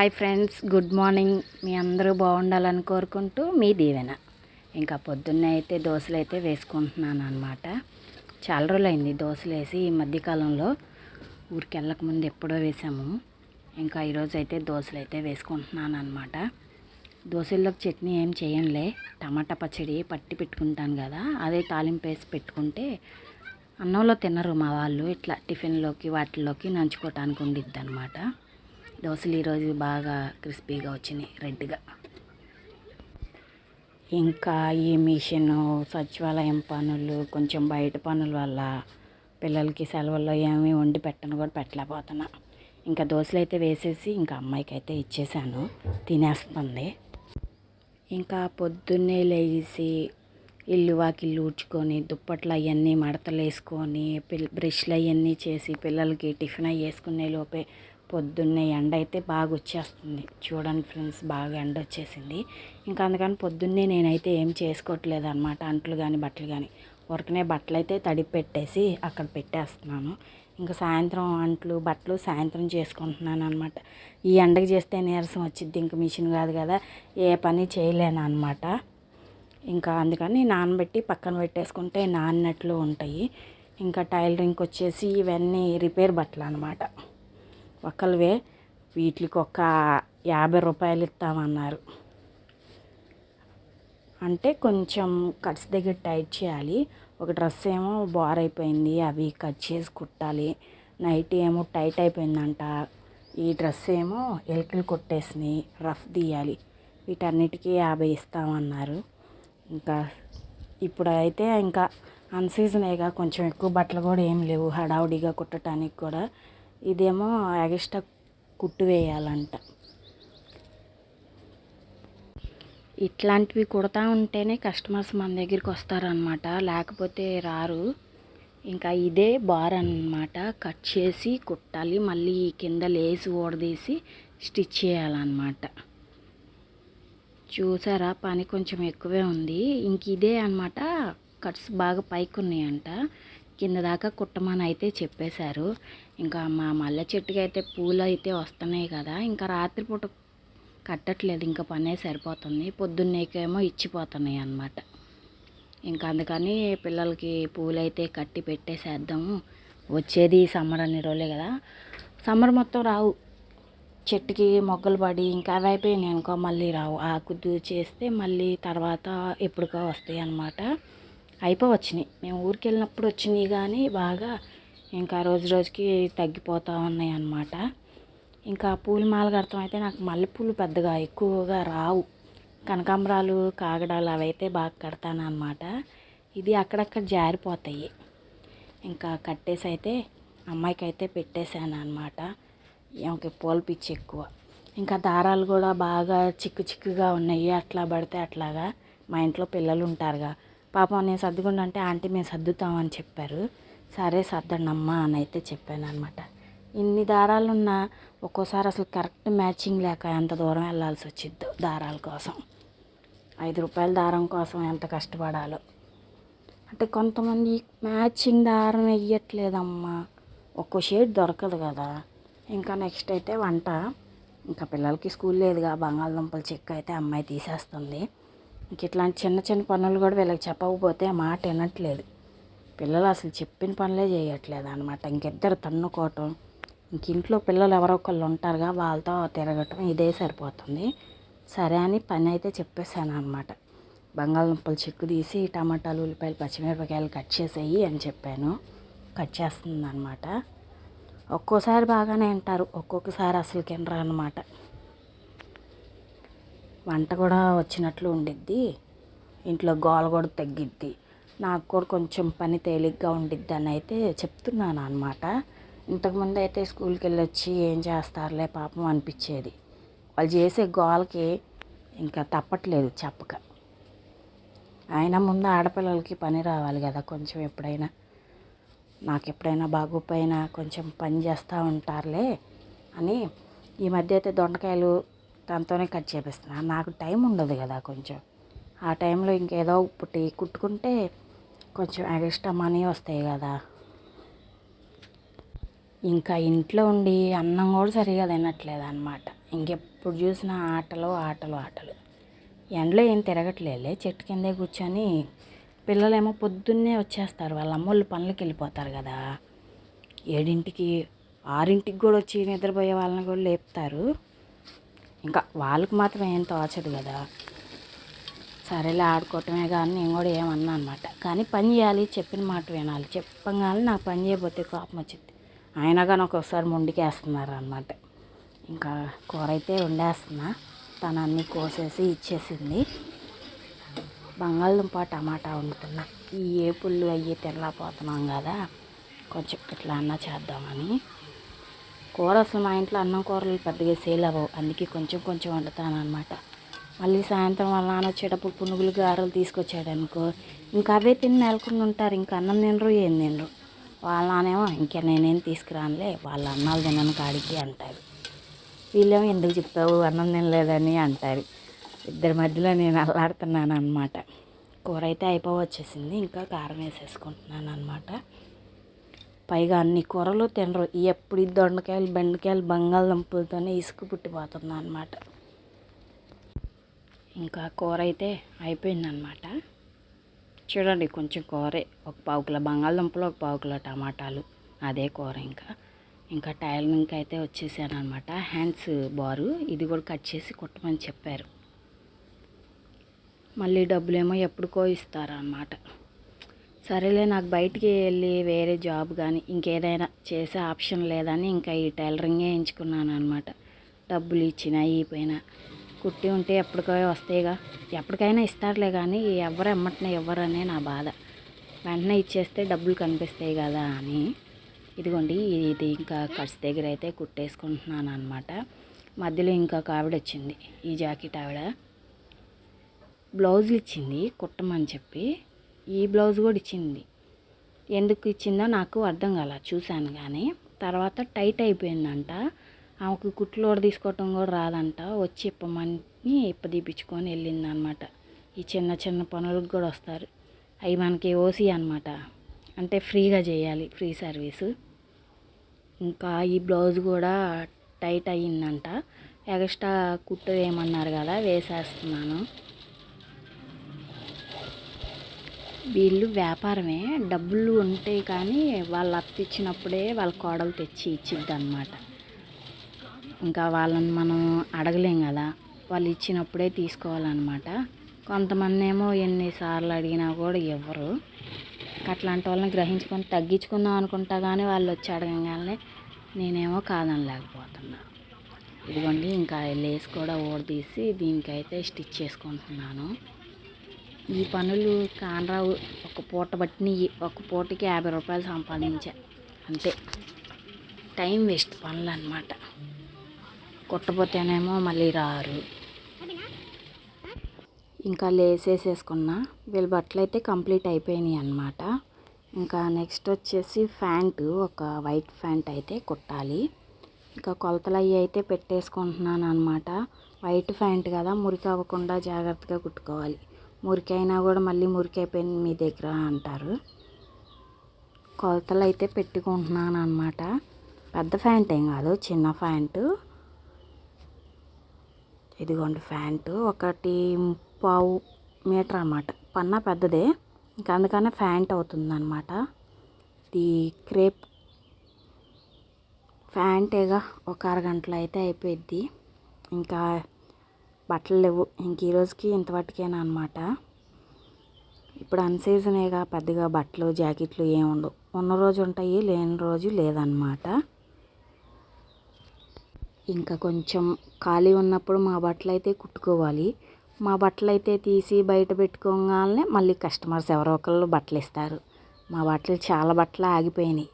Hi friends good morning. మీ అందరూ బాగుండాలని కోరుకుంటూ మీ దీవెన. ఇంకా పొద్దున్నే అయితే దోశలు అయితే వేసుకుంటున్నాను అనమాట చాలా రోజులైంది దోశలు వేసి ఈ మధ్యకాలంలో ఊరికి వెళ్ళకముందు ఎప్పుడో వేసాము. ఇంకా ఈరోజు అయితే దోశలు అయితే వేసుకుంటున్నాను అనమాట దోశల్లోకి చట్నీ ఏం చేయంలే టమాటా పచ్చడి పట్టి పెట్టుకుంటాను కదా అదే తాలింపు వేసి పెట్టుకుంటే అన్నంలో తినరు మా వాళ్ళు. ఇట్లా టిఫిన్లోకి వాటిల్లోకి నంచుకోవటానికి ఉండిద్ది అనమాట దోశలు ఈరోజు బాగా క్రిస్పీగా వచ్చినాయి రెడ్గా. ఇంకా ఈ మిషన్ సచివాలయం పనులు కొంచెం బయట పనుల వల్ల పిల్లలకి సెలవుల్లో ఏమీ వండి పెట్టను కూడా పెట్టలేకపోతున్నా. ఇంకా దోశలు అయితే వేసేసి ఇంకా అమ్మాయికి అయితే ఇచ్చేసాను తినేస్తుంది. ఇంకా పొద్దున్నే లేచి ఇల్లు వాకిల్లు ఊడ్చుకొని దుప్పట్లు అవన్నీ మడతలు వేసుకొని పిల్ బ్రష్లు అవన్నీ చేసి పిల్లలకి టిఫిన్ అవి వేసుకునే లోపే పొద్దున్నే ఎండ అయితే బాగా వచ్చేస్తుంది చూడండి ఫ్రెండ్స్ బాగా ఎండ వచ్చేసింది ఇంకా అందుకని పొద్దున్నే నేనైతే ఏం చేసుకోవట్లేదు అనమాట అంట్లు కానీ బట్టలు కానీ ఉరకనే బట్టలు అయితే తడిపి పెట్టేసి అక్కడ పెట్టేస్తున్నాను. ఇంకా సాయంత్రం అంట్లు బట్టలు సాయంత్రం చేసుకుంటున్నాను అనమాట ఈ ఎండకి చేస్తే నీరసం వచ్చింది ఇంక మిషన్ కాదు కదా. ఏ పని చేయలేను అనమాట ఇంకా అందుకని నానబెట్టి పక్కన పెట్టేసుకుంటే నాన్నట్లు ఉంటాయి. ఇంకా టైలరింగ్కి వచ్చేసి ఇవన్నీ రిపేర్ బట్టలు అనమాట ఒకళ్ళవే వీటికి ఒక యాభై రూపాయలు ఇస్తామన్నారు. అంటే కొంచెం కట్స్ దగ్గర టైట్ చేయాలి. ఒక డ్రెస్ ఏమో బార్ అయిపోయింది అవి కట్ చేసి కుట్టాలి. నైట్ ఏమో టైట్ అయిపోయిందంట. ఈ డ్రెస్ ఏమో ఎలుకలు కొట్టేసినాయి రఫ్ తీయాలి. వీటన్నిటికీ యాభై ఇస్తామన్నారు. ఇంకా ఇప్పుడైతే ఇంకా అన్సీజనేగా కొంచెం ఎక్కువ బట్టలు కూడా ఏం లేవు. హడావుడిగా కుట్టడానికి కూడా ఇదేమో ఎగస్ట్రా కుట్టు వేయాలంట. ఇట్లాంటివి కుడతా ఉంటేనే కస్టమర్స్ మన దగ్గరికి వస్తారనమాట లేకపోతే రారు. ఇంకా ఇదే బార్ అన్నమాట. కట్ చేసి కుట్టాలి. మళ్ళీ కింద లేసి ఓడదీసి స్టిచ్ చేయాలన్నమాట. చూసారా? పని కొంచెం ఎక్కువే ఉంది. ఇంక ఇదే అనమాట కట్స్ బాగా పైకి ఉన్నాయంట కింద దాకా కుట్టమని అయితే చెప్పేశారు. ఇంకా మా మల్లె చెట్టుకి అయితే పూలు అయితే వస్తున్నాయి కదా ఇంకా రాత్రిపూట కట్టట్లేదు ఇంకా పనే సరిపోతుంది. పొద్దున్నేకేమో ఇచ్చిపోతున్నాయి అన్నమాట. ఇంకా అందుకని పిల్లలకి పూలైతే కట్టి పెట్టేసేద్దాము. వచ్చేది సమ్మర్ అన్ని రోజులే కదా. సమ్మర్ మొత్తం రావు. చెట్టుకి మొగ్గలు పడి ఇంకా అవి అయిపోయినాయి అనుకో మళ్ళీ రావు. ఆకు చేస్తే మళ్ళీ తర్వాత ఎప్పుడుకో వస్తాయి అన్నమాట. అయిపోవచ్చినాయి. మేము ఊరికి వెళ్ళినప్పుడు వచ్చినాయి కానీ బాగా ఇంకా రోజు రోజుకి తగ్గిపోతూ ఉన్నాయి అన్నమాట. ఇంకా పూల మాల కడతాం అయితే నాకు మల్లెపూలు పెద్దగా ఎక్కువగా రావు. కనకాంబరాలు కాగడాలు అవి అయితే బాగా కడతాను అనమాట ఇది అక్కడక్కడ జారిపోతాయి. ఇంకా కట్టేసి అయితే అమ్మాయికి అయితే పెట్టేశాను అనమాట ఆమెకి పూల పిచ్చి ఎక్కువ. ఇంకా దారాలు కూడా బాగా చిక్కు చిక్కుగా ఉన్నాయి. అట్లా పడితే అట్లాగా మా ఇంట్లో పిల్లలు ఉంటారుగా. పాపం నేను సర్దుకుండా అంటే ఆంటీ మేము సర్దుతామని చెప్పారు. సరే సర్దండమ్మా అని అయితే చెప్పాను అనమాట ఇన్ని దారాలు ఉన్నా ఒక్కోసారి అసలు కరెక్ట్ మ్యాచింగ్ లేక ఎంత దూరం వెళ్ళాల్సి వచ్చిద్దో దారాల కోసం. ఐదు రూపాయల దారం కోసం ఎంత కష్టపడాలో. అంటే కొంతమంది మ్యాచింగ్ దారం వెయ్యట్లేదమ్మా. ఒక్కో షేడ్ దొరకదు కదా. ఇంకా నెక్స్ట్ అయితే వంట. ఇంకా పిల్లలకి స్కూల్ లేదుగా బంగాళదుంపల చెక్క అయితే అమ్మాయి తీసేస్తుంది. ఇంక ఇట్లాంటి చిన్న చిన్న పనులు కూడా వీళ్ళకి చెప్పకపోతే ఆ మాట వినట్లేదు. పిల్లలు అసలు చెప్పిన పనులే చేయట్లేదు అనమాట ఇంకిద్దరు తన్నుకోవటం ఇంక ఇంట్లో పిల్లలు ఎవరో ఒకళ్ళు ఉంటారుగా వాళ్ళతో తిరగటం ఇదే సరిపోతుంది. సరే అని పని అయితే చెప్పేశాను అనమాట బంగాళదుంపలు చెక్కు తీసి టమాటాలు ఉల్లిపాయలు పచ్చిమిరపకాయలు కట్ చేసేయి అని చెప్పాను. కట్ చేస్తుంది అనమాట ఒక్కోసారి బాగానే వింటారు ఒక్కొక్కసారి అసలు కినరా అనమాట వంట కూడా వచ్చినట్లు ఉండిద్ది. ఇంట్లో గోల కూడా తగ్గిద్ది. నాకు కూడా కొంచెం పని తేలిగ్గా ఉండిద్ది అని అయితే చెప్తున్నాను అనమాట ఇంతకుముందు అయితే స్కూల్కి వెళ్ళి వచ్చి ఏం చేస్తారులే పాపం అనిపించేది. వాళ్ళు చేసే గోలకి ఇంకా తప్పట్లేదు చెప్పక. అయినా ముందు ఆడపిల్లలకి పని రావాలి కదా కొంచెం ఎప్పుడైనా. నాకు ఎప్పుడైనా బాగోపోయినా కొంచెం పని చేస్తూ ఉంటారులే అని ఈ మధ్య అయితే దొండకాయలు దాంతోనే కట్ చేపిస్తున్నాను నాకు టైం ఉండదు కదా కొంచెం. ఆ టైంలో ఇంకేదో పుట్టి కుట్టుకుంటే కొంచెం ఎక్స్ట్రా మనీ వస్తాయి కదా. ఇంకా ఇంట్లో ఉండి అన్నం కూడా సరిగా తినట్లేదు అనమాట ఇంకెప్పుడు చూసినా ఆటలు ఆటలు ఆటలు. ఎండలో ఏం తిరగట్లేదులే. చెట్టు కిందే కూర్చొని పిల్లలేమో పొద్దున్నే వచ్చేస్తారు. వాళ్ళ అమ్మోళ్ళు పనులకి వెళ్ళిపోతారు కదా. ఏడింటికి ఆరింటికి కూడా వచ్చి నిద్రపోయే వాళ్ళని కూడా లేపుతారు. ఇంకా వాళ్ళకి మాత్రం ఏం తోచదు కదా. సరేలే ఆడుకోవటమే కానీ నేను కూడా ఏమన్నా అనమాట కానీ పని చేయాలి చెప్పిన మాట వినాలి. చెప్పగానే నాకు పని చేయబోతే కోపం వచ్చింది అయినా కానీ ఒక్కొక్కసారి ముండికేస్తున్నారు అనమాట ఇంకా కూర అయితే వండేస్తున్నా. తను అన్నీ కోసేసి ఇచ్చేసింది. బంగాళదుంప టమాటా వండుతున్నా. ఈ ఏపుళ్ళు అయ్యి తెల్లపోతున్నాం కదా కొంచెం ఇట్లా అన్న చేద్దామని. కూర అసలు మా ఇంట్లో అన్నం కూరలు పెద్దగా సేల్ అవ్వవు అందుకే కొంచెం కొంచెం వండుతాను అనమాట మళ్ళీ సాయంత్రం వాళ్ళ నాన్న వచ్చేటప్పుడు పునుగులు గారెలు తీసుకొచ్చాడు అనుకో ఇంకా అవే తిని నెలకొని ఉంటారు. ఇంకా అన్నం తినరు ఏం తినరు. వాళ్ళ నానేమో ఇంకా నేనేం తీసుకురానులే వాళ్ళ అన్నాలు తినను కాడికి అంటారు. వీళ్ళేమో ఎందుకు చెప్తావు అన్నం తినలేదని అంటారు. ఇద్దరి మధ్యలో నేను అల్లాడుతున్నాను అనమాట కూర అయితే అయిపోవచ్చేసింది. ఇంకా కారం వేసేసుకుంటున్నాను అనమాట పైగా అన్ని కూరలు తినరు. ఎప్పుడు దొండకాయలు బెండకాయలు బంగాళదుంపలతోనే ఇసుక పుట్టిపోతుంది అనమాట ఇంకా కూర అయితే అయిపోయిందనమాట చూడండి కొంచెం కూరే. ఒక పావు కిలో బంగాళదుంపలు ఒక పావు కిలో టమాటాలు. అదే కూర ఇంకా. ఇంకా టైలరింగ్కి అయితే వచ్చేసాను అనమాట హ్యాండ్స్ బారు. ఇది కూడా కట్ చేసి కుట్టమని చెప్పారు. మళ్ళీ డబ్బులేమో ఎప్పుడుకో ఇస్తారన్నమాట. సరేలే నాకు బయటికి వెళ్ళి వేరే జాబ్ కానీ ఇంకేదైనా చేసే ఆప్షన్ లేదని ఇంకా ఈ టైలరింగే ఎంచుకున్నాను అనమాట డబ్బులు ఇచ్చినా అయిపోయినా. కుట్టి ఉంటే ఎప్పటికో వస్తాయిగా. ఎప్పటికైనా ఇస్తారులే కానీ ఎవరు ఎమ్మటనే ఇవ్వరనే నా బాధ. వెంటనే ఇచ్చేస్తే డబ్బులు కనిపిస్తాయి కదా అని. ఇదిగోండి ఇది ఇంకా కట్స్ దగ్గర అయితే కుట్టేసుకుంటున్నాను అనమాట మధ్యలో ఇంకా ఆవిడ వచ్చింది. ఈ జాకెట్ ఆవిడ. బ్లౌజులు ఇచ్చింది కుట్టమని చెప్పి. ఈ బ్లౌజ్ కూడా ఇచ్చింది. ఎందుకు ఇచ్చిందో నాకు అర్థం కాల చూశాను కానీ తర్వాత టైట్ అయిపోయిందంట. ఆమెకు కుట్లు కూడా తీసుకోవటం కూడా రాదంట. వచ్చి ఇప్పమని ఇప్ప తీపించుకొని వెళ్ళింది అనమాట ఈ చిన్న చిన్న పనులకు కూడా వస్తారు. అవి మనకి ఓసి అనమాట. అంటే ఫ్రీగా చేయాలి ఫ్రీ సర్వీసు. ఇంకా ఈ బ్లౌజ్ కూడా టైట్ అయ్యిందంట. ఎక్స్ట్రా కుట్టు వేయమన్నారు కదా వేసేస్తున్నాను. వీళ్ళు వ్యాపారమే. డబ్బులు ఉంటాయి కానీ వాళ్ళు అత్త ఇచ్చినప్పుడే వాళ్ళ కోడలు తెచ్చి ఇచ్చిద్ది అనమాట ఇంకా వాళ్ళని మనం అడగలేం కదా. వాళ్ళు ఇచ్చినప్పుడే తీసుకోవాలన్నమాట. కొంతమంది ఏమో ఎన్నిసార్లు అడిగినా కూడా ఇవ్వరు. అట్లాంటి వాళ్ళని గ్రహించుకొని తగ్గించుకుందాం అనుకుంటా కానీ వాళ్ళు వచ్చి అడగంగానే నేనేమో కాదనలేకపోతున్నా. ఇదిగోండి ఇంకా లేస్ కూడా ఓడదీసి దీనికైతే స్టిచ్ చేసుకుంటున్నాను. ఈ పనులు కానరావు. ఒక పూట పట్టినవి ఒక పూటకి యాభై రూపాయలు సంపాదించా. అంతే. టైం వేస్ట్ పనులు అనమాట కుట్టపోతేనేమో మళ్ళీ రారు. ఇంకా లేసేసేసుకున్నా. వీళ్ళ బట్టలు అయితే కంప్లీట్ అయిపోయినాయి అనమాట ఇంకా నెక్స్ట్ వచ్చేసి ఫ్యాంటు ఒక వైట్ ఫ్యాంట్ అయితే కుట్టాలి. ఇంకా కొలతలు అవి అయితే పెట్టేసుకుంటున్నాను అనమాట వైట్ ఫ్యాంట్ కదా. మురికి అవ్వకుండా జాగ్రత్తగా కుట్టుకోవాలి. మురికైనా కూడా మళ్ళీ మురికైపోయింది మీ దగ్గర అంటారు. కొలతలు అయితే పెట్టుకుంటున్నాను అనమాట పెద్ద ఫ్యాంట్ ఏం కాదు చిన్న ఫ్యాంటు ఇదిగోండి ఫ్యాంటు ఒకటి పావు మీటర్ అన్నమాట. పన్నా పెద్దదే ఇంకా అందుకనే ఫ్యాంట్ అవుతుందన్నమాట. ఇది క్రేప్ ప్యాంటేగా ఒక అరగంటలో అయితే అయిపోయిద్ది. ఇంకా బట్టలు లేవు. ఇంక ఈరోజుకి ఇంతవరకేనా అనమాట ఇప్పుడు అన్సీజనేగా పెద్దగా బట్టలు జాకెట్లు ఏమి ఉండవు. ఉన్న రోజు ఉంటాయి లేని రోజు లేదనమాట ఇంకా కొంచెం ఖాళీ ఉన్నప్పుడు మా బట్టలు అయితే కుట్టుకోవాలి. మా బట్టలు అయితే తీసి బయట పెట్టుకోగానే మళ్ళీ కస్టమర్స్ ఎవరో ఒకళ్ళు బట్టలు ఇస్తారు. మా బట్టలు చాలా బట్టలు ఆగిపోయినాయి.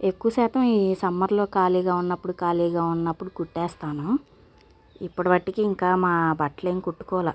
ఎక్కువ శాతం ఈ సమ్మర్లో ఖాళీగా ఉన్నప్పుడు ఖాళీగా ఉన్నప్పుడు కుట్టేస్తాను. ఇప్పటి మట్టికి ఇంకా మా బట్టలు ఏం కుట్టుకోలే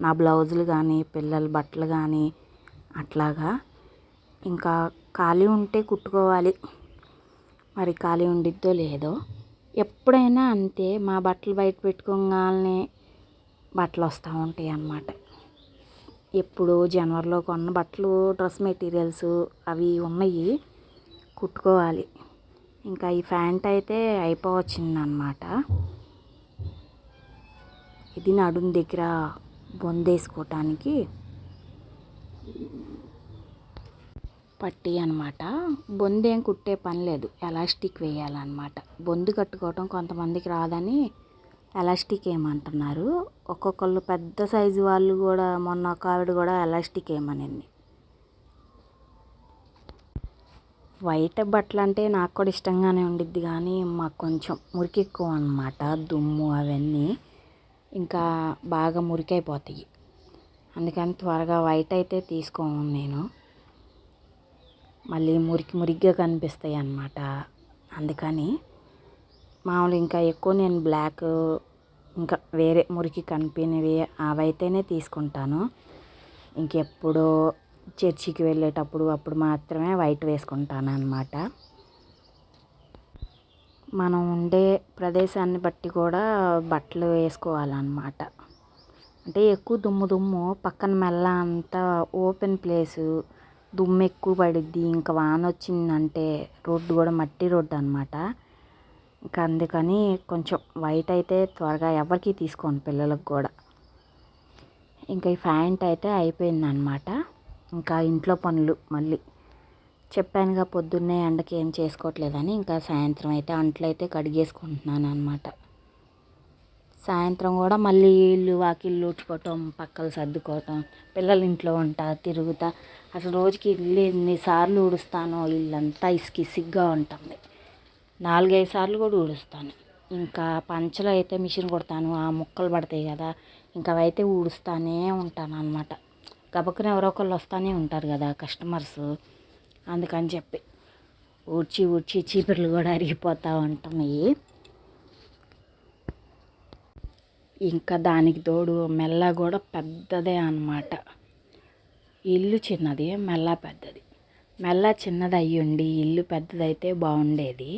నా బ్లౌజులు కానీ పిల్లల బట్టలు కానీ అట్లాగా ఇంకా ఖాళీ ఉంటే కుట్టుకోవాలి. మరి ఖాళీ ఉండిద్దో లేదో ఎప్పుడైనా అంతే మా బట్టలు బయట పెట్టుకోగానే బట్టలు వస్తూ ఉంటాయి అన్నమాట. ఎప్పుడు జనవరిలో కొన్న బట్టలు డ్రెస్ మెటీరియల్స్ అవి ఉన్నాయి కుట్టుకోవాలి. ఇంకా ఈ ఫ్యాంట్ అయితే అయిపోవచ్చిందనమాట ఇది నడుం దగ్గర బొందేసుకోవటానికి పట్టి అనమాట బొందేం కుట్టే పని లేదు. ఎలాస్టిక్ వేయాలన్నమాట. బొందు కట్టుకోవటం కొంతమందికి రాదని ఎలాస్టిక్ వేయమంటున్నారు ఒక్కొక్కళ్ళు పెద్ద సైజు వాళ్ళు కూడా మొన్న ఒక ఆవిడ కూడా ఎలాస్టిక్ వేయమనింది వైట్ బట్టలు అంటే నాకు కూడా ఇష్టంగానే ఉండిద్ది కానీ మాకు కొంచెం మురికి ఎక్కువ అనమాట దుమ్ము అవన్నీ. ఇంకా బాగా మురికైపోతాయి. అందుకని త్వరగా వైట్ అయితే తీసుకోను నేను. మళ్ళీ మురికి మురిగ్గా కనిపిస్తాయి అన్నమాట. అందుకని మామూలు ఇంకా ఎక్కువ నేను బ్లాక్ ఇంకా వేరే మురికి కనిపినవి అవైతేనే తీసుకుంటాను. ఇంకెప్పుడు చర్చికి వెళ్ళేటప్పుడు అప్పుడు మాత్రమే వైట్ వేసుకుంటాను అనమాట మనం ఉండే ప్రదేశాన్ని బట్టి కూడా బట్టలు వేసుకోవాలన్నమాట. అంటే ఎక్కువ దుమ్ము దుమ్ము పక్కన మెల్ల అంతా ఓపెన్ ప్లేసు దుమ్ము ఎక్కువ పడిద్ది ఇంకా వాన వచ్చిందంటే రోడ్డు కూడా మట్టి రోడ్డు అనమాట ఇంకా అందుకని కొంచెం వైట్ అయితే త్వరగా ఎవరికి తీసుకోను పిల్లలకు కూడా. ఇంకా ఈ ప్యాంట్ అయితే అయిపోయిందనమాట ఇంకా ఇంట్లో పనులు మళ్ళీ. చెప్పానుగా పొద్దున్నే ఎండకి ఏం చేసుకోవట్లేదని ఇంకా సాయంత్రం అయితే అంట్లు అయితే కడిగేసుకుంటున్నాను అనమాట సాయంత్రం కూడా మళ్ళీ ఇల్లు వాకిల్లు ఊడ్చుకోవటం పక్కలు సర్దుకోవటం పిల్లలు ఇంట్లో ఉంటా తిరుగుతా. అసలు రోజుకి ఇల్లు ఎన్నిసార్లు ఊడుస్తానో ఇల్లంతా ఇసుక ఇసిగ్గా ఉంటుంది. నాలుగైదు సార్లు కూడా ఊడుస్తాను. ఇంకా పంచలో అయితే మిషన్ కొడతాను ఆ ముక్కలు పడతాయి కదా ఇంకా అవైతే ఊడుస్తానే ఉంటాను అనమాట గబక్కున ఎవరో ఒకళ్ళు వస్తూనే ఉంటారు కదా కస్టమర్స్ అందుకని చెప్పి ఊడ్చి ఊడ్చి చీపుర్లు కూడా అరిగిపోతూ ఉంటున్నాయి ఇంకా దానికి తోడు మెల్ల కూడా పెద్దదే అన్నమాట. ఇల్లు చిన్నది మెల్ల పెద్దది. మెల్ల చిన్నది అయ్యుండి ఇల్లు పెద్దదైతే బాగుండేది.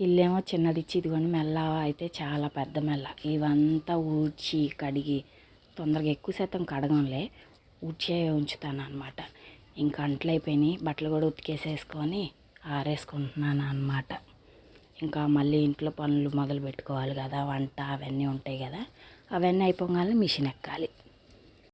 ఇల్లేమో చిన్నది ఇచ్చి ఇదిగోని మెల్ల అయితే చాలా పెద్ద మెల్ల. ఇవంతా ఊడ్చి కడిగి తొందరగా ఎక్కువ శాతం కడగంలే ఊడ్చే ఉంచుతాను అనమాట ఇంకా అంట్లు అయిపోయినాయి. బట్టలు కూడా ఉతికేసేసుకొని ఆరేసుకుంటున్నాను అనమాట ఇంకా మళ్ళీ ఇంట్లో పనులు మొదలు పెట్టుకోవాలి కదా వంట అవన్నీ ఉంటాయి కదా అవన్నీ అయిపోగానే మిషన్ ఎక్కాలి.